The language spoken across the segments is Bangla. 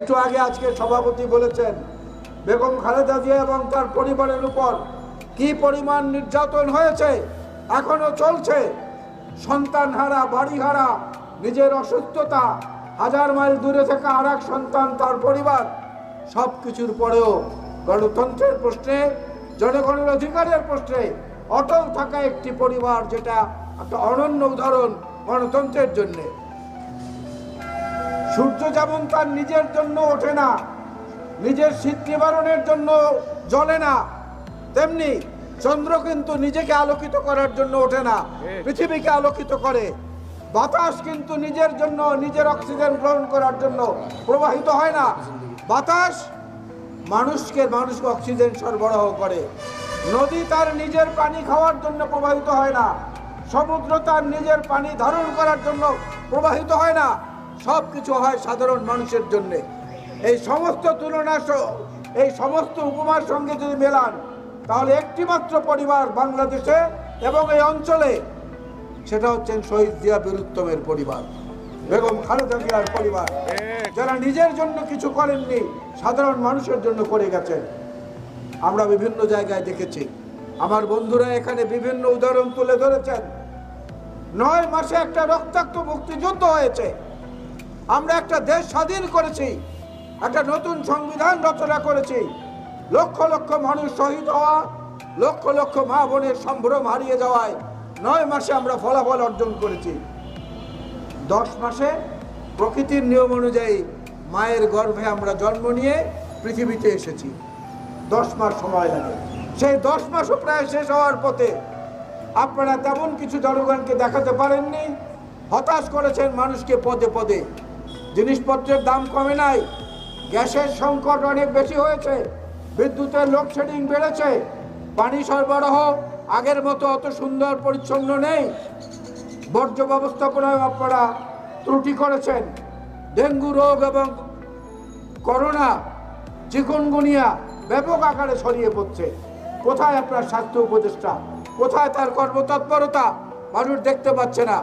একটু আগে আজকে সভাপতি বলেছেন, বেগম খালেদা জিয়া এবং তার পরিবারের উপর কি পরিমাণ নির্যাতন হয়েছে, এখনও চলছে? সন্তান হারা বাড়ি হারা নিজের অসুস্থতা, হাজার মাইল দূরে থাকা আর এক সন্তান, তার পরিবার সব কিছুর পরেও গণতন্ত্রের প্রশ্নে, জনগণের অধিকারের প্রশ্নে অটল থাকা একটি পরিবার যেটা একটা অনন্য উদাহরণ গণতন্ত্রের জন্যে। সূর্য যেমন তার নিজের জন্য ওঠে না নিজের শীত নিবারণের জন্য জ্বলে না তেমনি চন্দ্র কিন্তু নিজেকে আলোকিত করার জন্য ওঠে না পৃথিবীকে আলোকিত করে। বাতাস কিন্তু নিজের জন্য নিজের অক্সিজেন গ্রহণ করার জন্য প্রবাহিত হয় না। বাতাস মানুষকে মানুষকে অক্সিজেন সরবরাহ করে। নদী তার নিজের পানি খাওয়ার জন্য প্রবাহিত হয় না। সমুদ্র তার নিজের পানি ধারণ করার জন্য প্রবাহিত হয় না। সব কিছু হয় সাধারণ মানুষের জন্য। এই সমস্ত তুলনা এই সমস্ত উপমার সঙ্গে যদি মেলান, তাহলে একটিমাত্র পরিবার বাংলাদেশে এবং এই অঞ্চলে, সেটা হচ্ছেন শহীদ জিয়া বীরুত্তমের পরিবার, বেগম খালেদা জিয়ার পরিবার। যারা নিজের জন্য কিছু করেননি, সাধারণ মানুষের জন্য করে গেছেন। আমরা বিভিন্ন জায়গায় দেখেছি। আমার বন্ধুরা এখানে বিভিন্ন উদাহরণ তুলে ধরেছেন। নয় মাসে একটা রক্তাক্ত মুক্তিযুদ্ধ হয়েছে। আমরা একটা দেশ স্বাধীন করেছি, একটা নতুন সংবিধান রচনা করেছি। লক্ষ লক্ষ মানুষ শহীদ হওয়া, লক্ষ লক্ষ মা বোনের সম্ভ্রম হারিয়ে যাওয়ায় নয় মাসে আমরা ফলাফল অর্জন করেছি। দশ মাসে প্রকৃতির নিয়ম অনুযায়ী মায়ের গর্ভে আমরা জন্ম নিয়ে পৃথিবীতে এসেছি। দশ মাস সময় লাগে। সেই দশ মাসও প্রায় শেষ হওয়ার পথে আপনারা তেমন কিছু জনগণকে দেখাতে পারেননি। হতাশ করেছেন মানুষকে পদে পদে। জিনিসপত্রের দাম কমে নাই। গ্যাসের সংকট অনেক বেশি হয়েছে। বিদ্যুতের লোডশেডিং বেড়েছে। পানি সরবরাহ আগের মতো অত সুন্দর পরিচ্ছন্ন নেই। বর্জ্য ব্যবস্থাপনায় আপনারা ত্রুটি করেছেন। ডেঙ্গু রোগ এবং করোনা চিকুনগুনিয়া ব্যাপক আকারে ছড়িয়ে পড়ছে। কোথায় আপনার স্বাস্থ্য উপদেষ্টা? কোথায় তার কর্মতৎপরতা? মানুষ দেখতে পাচ্ছে না।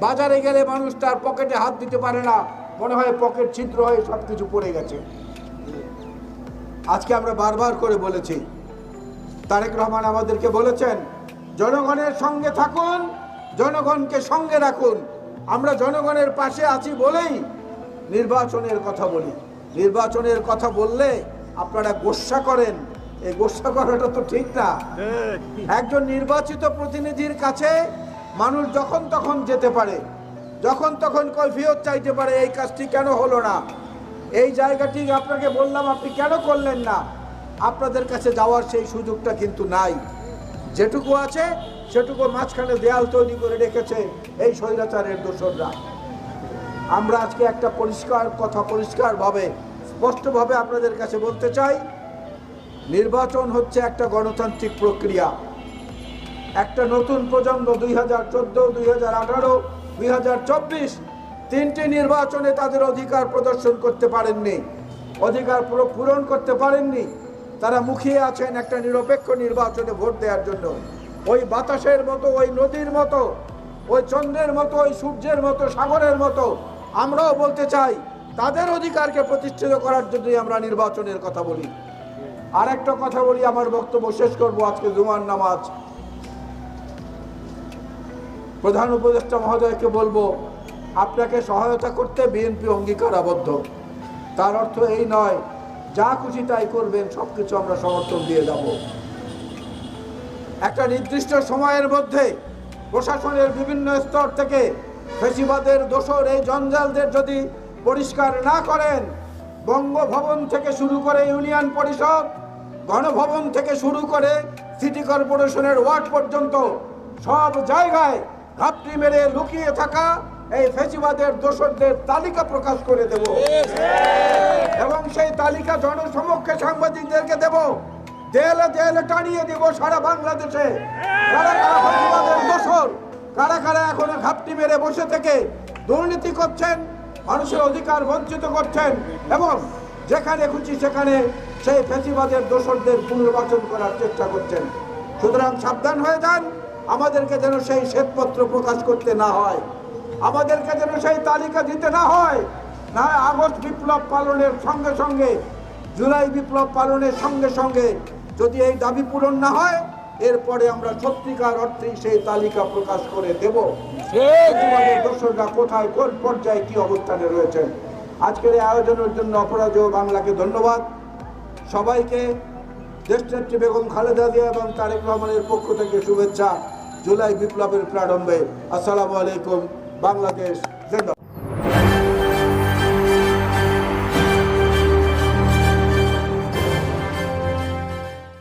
বাজারে গেলে মানুষ তার পকেটে হাত দিতে পারে না। মনে হয় পকেট ছিদ্র হয়ে সব কিছু পড়ে গেছে। আজকে আমরা বারবার করে বলেছি তারেক রহমান আমাদেরকে বলেছেন জনগণের সঙ্গে থাকুন জনগণকে সঙ্গে রাখুন। আমরা জনগণের পাশে আছি বলেই নির্বাচনের কথা বলি। নির্বাচনের কথা বললে আপনারা গোসা করেন। এই গোসা করাটা তো ঠিক না। একজন নির্বাচিত প্রতিনিধির কাছে মানুষ যখন তখন যেতে পারে। যখন তখন কৈফিয়ত চাইতে পারে, এই কাজটি কেন হলো না? এই জায়গাটি আপনাকে বললাম, আপনি কেন করলেন না? আপনাদের কাছে যাওয়ার সেই সুযোগটা কিন্তু নাই। যেটুকু আছে, সেটুকু মাঝখানে দেয়াল তৈরি করে রেখেছে এই স্বৈরাচারের দোসররা আমরা আজকে একটা পরিষ্কার কথা পরিষ্কারভাবে, স্পষ্টভাবে আপনাদের কাছে বলতে চাই, নির্বাচন হচ্ছে একটা গণতান্ত্রিক প্রক্রিয়া। একটা নতুন প্রজন্ম দুই হাজার চোদ্দ, দুই হাজার আঠারো দুই তিনটি নির্বাচনে তাদের অধিকার প্রদর্শন করতে পারেননি। অধিকার পুরো পূরণ করতে পারেননি। তারা মুখিয়ে আছেন একটা নিরপেক্ষ নির্বাচনে ভোট দেওয়ার জন্য। ওই বাতাসের মতো, ওই নদীর মতো, ওই চন্দ্রের মতো, ওই সূর্যের মতো, সাগরের মতো, আমরাও বলতে চাই, তাদের অধিকারকে প্রতিষ্ঠিত করার জন্যই আমরা নির্বাচনের কথা বলি। আর একটা কথা বলি, আমার বক্তব্য শেষ করব আজকে জুমার নামাজ। প্রধান উপদেষ্টা মহোদয়কে বলব, আপনাকে সহায়তা করতে বিএনপি অঙ্গীকারাবদ্ধ। তার অর্থ এই নয়, যা খুশি তাই করবেন সব কিছু আমরা সমর্থন দিয়ে যাব। একটা নির্দিষ্ট সময়ের মধ্যে প্রশাসনের বিভিন্ন স্তর থেকে ফেসিবাদের দোষর এই জঞ্জালদের যদি পরিষ্কার না করেন, বঙ্গভবন থেকে শুরু করে ইউনিয়ন পরিষদ, গণভবন থেকে শুরু করে সিটি কর্পোরেশনের ওয়ার্ড পর্যন্ত সব জায়গায় ঘাপটি মেরে লুকিয়ে থাকা এই ফেসিবাদের দোষরদের তালিকা প্রকাশ করে দেব। এবং সেই তালিকা জনসমক্ষে সাংবাদিকদেরকে দেব। দেয়ালে দেয়ালে টানিয়ে দিব সারা বাংলাদেশে। কারা কারা এখনও ঘাপটি মেরে বসে থেকে দুর্নীতি করছেন, মানুষের অধিকার বঞ্চিত করছেন, এবং যেখানে খুশি সেখানে সেই ফেসিবাদের দোষরদের পুনর্বাচন করার চেষ্টা করছেন। সুতরাং সাবধান হয়ে যান। আমাদেরকে যেন সেই শ্বেতপত্র প্রকাশ করতে না হয়। আমাদেরকে যেন সেই তালিকা দিতে না হয়। না আগস্ট বিপ্লব পালনের সঙ্গে সঙ্গে জুলাই বিপ্লব পালনের সঙ্গে সঙ্গে যদি এই দাবি পূরণ না হয় এরপরে আমরা সত্যিকার অর্থেই সেই তালিকা প্রকাশ করে দেব। তোমাদের দর্শকরা কোথায় কোন পর্যায়ে কি অবস্থানে রয়েছেন আজকের এই আয়োজনের জন্য অপরাজেয় বাংলাকে ধন্যবাদ। সবাইকে দেশনেত্রী বেগম খালেদা জিয়া এবং তারেক রহমানের পক্ষ থেকে শুভেচ্ছা। জুলাই বিপ্লবের প্রারম্ভে আসসালামু আলাইকুম বাংলাদেশ জিন্দাবাদ।